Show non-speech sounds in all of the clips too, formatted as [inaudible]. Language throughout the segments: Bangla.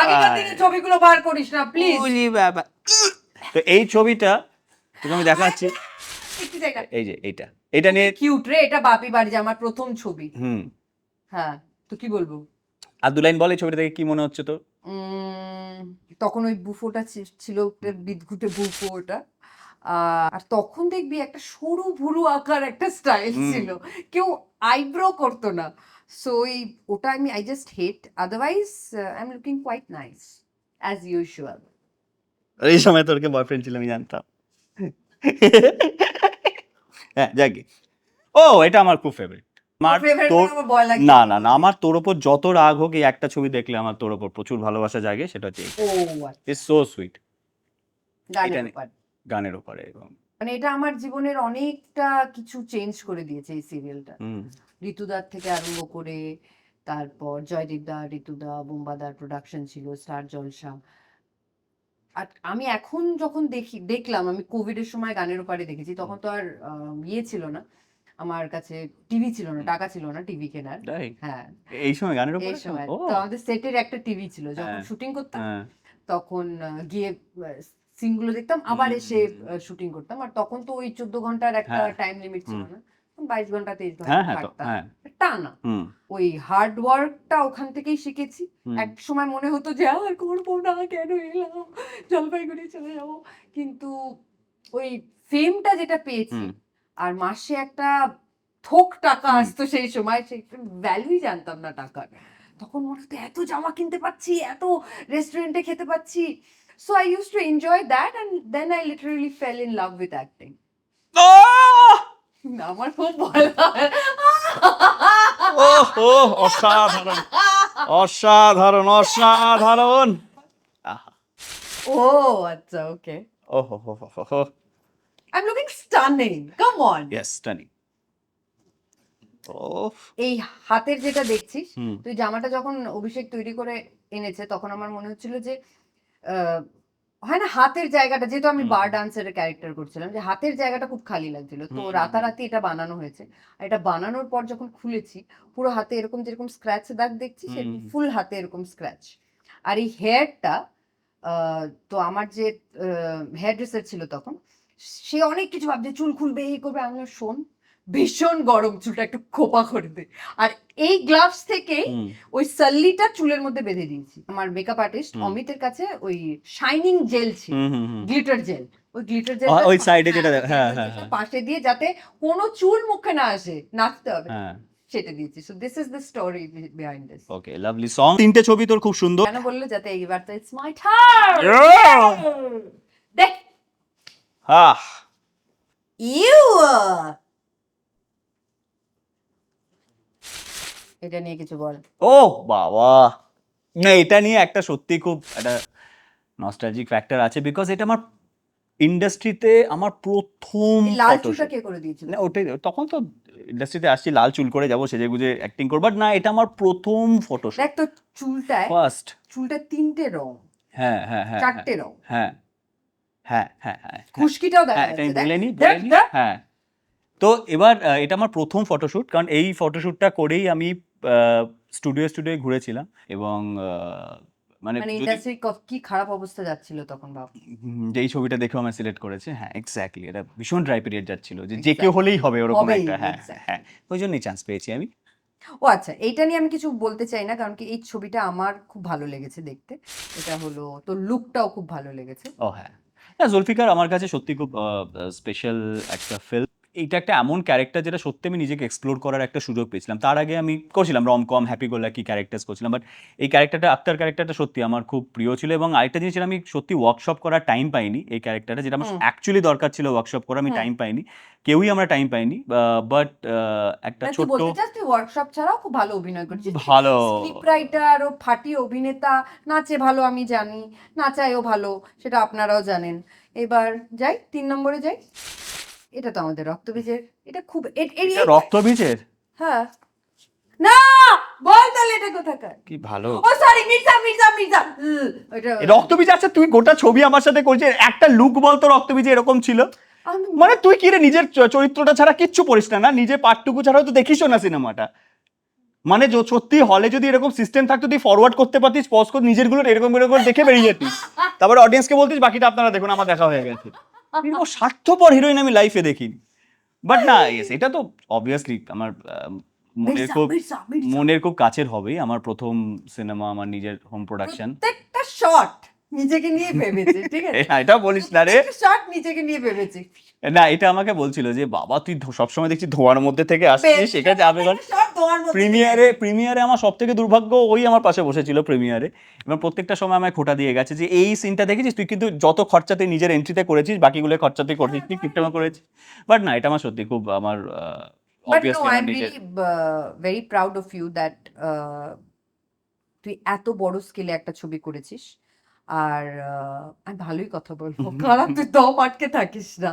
আগেকার দিনের ছবিগুলো বার করিস না প্লিজ উলি বাবা। তো এই ছবিটা তোকে আমি দেখাচ্ছি। এই যে এইটা। এটা নিয়ে কিউট রে এটা বাপি বাড়ি যে আমার প্রথম ছবি। হুম। হ্যাঁ তো কি বলব? আর দু লাইন বল ছবিটা দেখে কি মনে হচ্ছে তো উম, তখন ওই বুফোটা ছিল বিদঘুটে বুফো ওটা। আর তখন দেখবি একটা সরু ভুরু আকার একটা স্টাইল ছিল। কেউ আইব্রো করতো না। সো ওই ওটা আমি I just hate otherwise I am looking quite nice as usual এই সময় তোর বয়ফ্রেন্ড ছিল আমি জানতাম। হ্যাঁ যাকে ও এটা আমার খুব ফেভারিট আমার তোর না না না আমার তোর ওপর যত রাগ হোক এই একটা ছবি দেখলে আমার তোর ওপর প্রচুর ভালোবাসা জাগে সেটা হচ্ছে ইজ সো সুইট গানের ওপরে এবং মানে এটা আমার জীবনের অনেকটা কিছু চেঞ্জ করে দিয়েছে এই সিরিয়ালটা ঋতুদার থেকে আরম্ভ করে তারপর জয়দীপ দা ঋতুদা বোম্বাদার প্রোডাকশন ছিল স্টার জলসা। আর আমি এখন যখন দেখি দেখলাম আমি কোভিডের সময় গানের ওপারে দেখেছি তখন তো আর ইয়ে ছিল না। আমার কাছে টিভি ছিল না টাকা ছিল না টিভি কেনার। হ্যাঁ। এই সময় গানের এই সময়। ও। তো আমাদের সেটের একটা টিভি ছিল যখন হ্যাঁ। শুটিং করতাম হ্যাঁ। তখন গিয়ে সিনগুলো দেখতাম আবার এসে শুটিং করতাম। আর তখন তো ওই চোদ্দ ঘণ্টার একটা হ্যাঁ। টাইম লিমিট ছিল না। বাইশ ঘণ্টা তেইশ ঘণ্টা হ্যাঁ হ্যাঁ হ্যাঁ। টানা ওই হার্ড ওয়ার্কটা ওখান থেকেই শিখেছি। এক সময় মনে হতো যে আর করব না কেন এলাম? জলপাইগুড়ি চলে যাব। কিন্তু ওই ফেমটা যেটা পেয়েছি আর মাসে একটা থোক টাকা আসতো সেই সময় সেই ভ্যালুই জানতাম না টাকার। তখন মনে হতো এত জামা কিনতে পাচ্ছি এত রেস্টুরেন্টে খেতে পাচ্ছি। So I use to enjoy that and then I literally fell in love with acting! আমার খুব ভয় লাগে। অসাধারণ। অসাধারণ অসাধারণ। ও আচ্ছা ওকে। হো হো হো I am looking stunning come on yes stunning oh এই হাতের যেটা দেখছিস তুই জামাটা যখন অভিষেক তৈরি করে এনেছে তখন আমার মনে হচ্ছিল যে আহ, হয় না হাতের জায়গাটা যেহেতু আমি। বার ডান্সের ক্যারেক্টার করছিলাম যে হাতের জায়গাটা খুব খালি লাগছিল। তো রাতারাতি এটা বানানো হয়েছে। আর এটা বানানোর পর যখন খুলেছি পুরো হাতে এরকম যেরকম স্ক্র্যাচ দাগ দেখছি সে ফুল হাতে এরকম স্ক্র্যাচ আর এই হেয়ারটা তো আমার যে হেয়ার ড্রেসার ছিল তখন সে অনেক কিছু ভাবছে চুল খুলবে এই করবে। আমি শোন ভীষণ গরম চুলটা একটু খোপা করে দে। আর এই গ্লাভস থেকে ওই সাল্লিটা চুলের মধ্যে বেঁধে দিয়েছি। আমার মেকআপ আর্টিস্ট অমিতের কাছে ওই শাইনিং জেল ছিল গ্লিটার জেল ওই গ্লিটার জেল ওই এ যেটা হ্যাঁ, হ্যাঁ, হ্যাঁ। পাশে দিয়ে যাতে কোনো চুল মুখে না আসে নাচতে হবে। হ্যাঁ। সেটা দিয়েছি। So this is the story behind this okay lovely song তিনটে ছবি তোর খুব সুন্দর। কেন বলল যাতে এইবার তো ইটস মাই টার্ন দেখ। আহ! ইউ এটা নিয়ে কিছু বল। ও বাবা। না এটা নিয়ে একটা সত্যি খুব একটা নস্টালজিক ফ্যাক্টর আছে বিকজ এটা আমার ইন্ডাস্ট্রিতে আমার প্রথম লাল চুলটা কে করে দিয়েছিল? না ওটাই তখন তো ইন্ডাস্ট্রিতে আসছি লাল চুল করে যাব সেজে গুজে অ্যাক্টিং করব বাট না এটা আমার প্রথম ফটোশুট দেখ তো চুলটায় ফার্স্ট চুলটা তিনটে রং। হ্যাঁ হ্যাঁ হ্যাঁ চারটে রং। হ্যাঁ হ্যাঁ হ্যাঁ হ্যাঁ হ্যাঁ। খুশকিটাও দেখা হ্যাঁ যাচ্ছে। দেখ। হ্যাঁ। তো এবার এটা আমার প্রথম ফটোশুট কারণ এই ফটোশুটটা করেই আমি স্টুডিও স্টুডিও ঘুরেছিলাম এবং মানে মানে ইন্ডাস্ট্রি কি খারাপ অবস্থা যাচ্ছিল তখন হুম, যেই ছবিটা দেখেও আমার সিলেক্ট করেছে হ্যাঁ এক্স্যাক্টলি এটা ভীষণ ড্রাই পিরিয়ড যাচ্ছিল যে যে কেউ হলেই হবে ওরকম একটা হ্যাঁ হ্যাঁ ওই জন্যই চান্স পেয়েছি আমি। ও আচ্ছা এইটা নিয়ে আমি কিছু বলতে চাই না কারণ কি এই ছবিটা আমার খুব ভালো লেগেছে দেখতে। এটা হলো তোর লুকটাও খুব ভালো লেগেছে। ও হ্যাঁ। হ্যাঁ জুলফিকার আমার কাছে সত্যি খুব স্পেশাল একটা ফিল্ম এইটা একটা এমন ক্যারেক্টার যেটা সত্যি আমি নিজেকে এক্সপ্লোর করার একটা সুযোগ পেয়েছিলাম। তার আগে আমি করছিলাম রম কম হ্যাপি গোলা কি ক্যারেক্টার্স করছিলাম বাট এই ক্যারেক্টারটা আক্তার ক্যারেক্টারটা সত্যি আমার খুব প্রিয় ছিল এবং আরেকটা জিনিস আমি সত্যি ওয়ার্কশপ করার টাইম পাইনি এই ক্যারেক্টারটা যেটা আমার। অ্যাকচুয়ালি দরকার ছিল ওয়ার্কশপ করা আমি টাইম পাইনি। কেউই আমরা টাইম পাইনি বাট একটা তুই ওয়ার্কশপ ছাড়াও খুব ভালো অভিনয় করছিস। ভালো। স্ক্রিপ্ট রাইটার ও ফাটি অভিনেতা নাচে ভালো আমি জানি নাচায়ও ভালো সেটা আপনারাও জানেন। এবার যাই তিন নম্বরে যাই। এটা তো আমাদের রক্তবীজের এটা খুব রক্তবীজের? হ্যাঁ। না বল তাহলে এটা কোথাকার? কি ভালো। ও সরি মির্জা মির্জা মির্জা। রক্তবীজ আছে তুই গোটা ছবি আমার সাথে করছিস একটা লুক বলতো রক্তবীজে এরকম ছিল। মানে তুই কি রে নিজের চরিত্রটা ছাড়া কিচ্ছু পড়িস না না? নিজের পার্টটুকু ছাড়াও তো দেখিসও না সিনেমাটা। মানে সত্যি হলে যদি এরকম সিস্টেম থাকতো তুই ফরওয়ার্ড করতে পারতিস পজ করে নিজেরগুলো এরকম এরকম দেখে বেরিয়ে যেতিস। তারপরে অডিয়েন্সকে বলতিস বাকিটা আপনারা দেখুন আমার দেখা হয়ে গেছে। এরকম স্বার্থপর হিরোইন আমি লাইফে দেখিনি। বাট না এটা তো অবভিয়াসলি আমার মনের খুব। মনের খুব কাছের হবেই আমার প্রথম সিনেমা আমার নিজের হোম প্রোডাকশন প্রত্যেকটা শট নিজেকে নিয়ে ভেবেছে ঠিক আছে? [laughs] এটা বলিস না রে। শট নিজেকে নিয়ে ভেবেছে। না এটা আমাকে বলছিল যে বাবা তুই সবসময় দেখছি ধোয়ার মধ্যে থেকে আসছিস সেখানে যাবে প্রিমিয়ারে প্রিমিয়ারে আমার সব থেকে দুর্ভাগ্য ওই আমার পাশে বসেছিল প্রিমিয়ারে। এবং প্রত্যেকটা সময় আমায় খোটা দিয়ে গেছে যে এই সিনটা দেখেছিস? তুই কিন্তু যত খরচা তুই নিজের এন্ট্রিতে করেছিস বাকিগুলো খরচা তুই করেছিস তুই কিপটামা করেছিস। বাট না এটা আমার সত্যি খুব আমার obviously proud of you that uh, তুই এত বড় স্কেলে একটা ছবি করেছিস। আর আমি ভালোই কথা বলব। খারাপ তুই দম আটকে থাকিস না।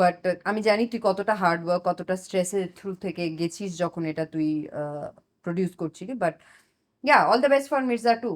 বাট আমি জানি তুই কতটা হার্ড ওয়ার্ক কতটা স্ট্রেসের থ্রু থেকে গেছিস যখন এটা তুই প্রডিউস করছিলি। But yeah all the best for Mirza two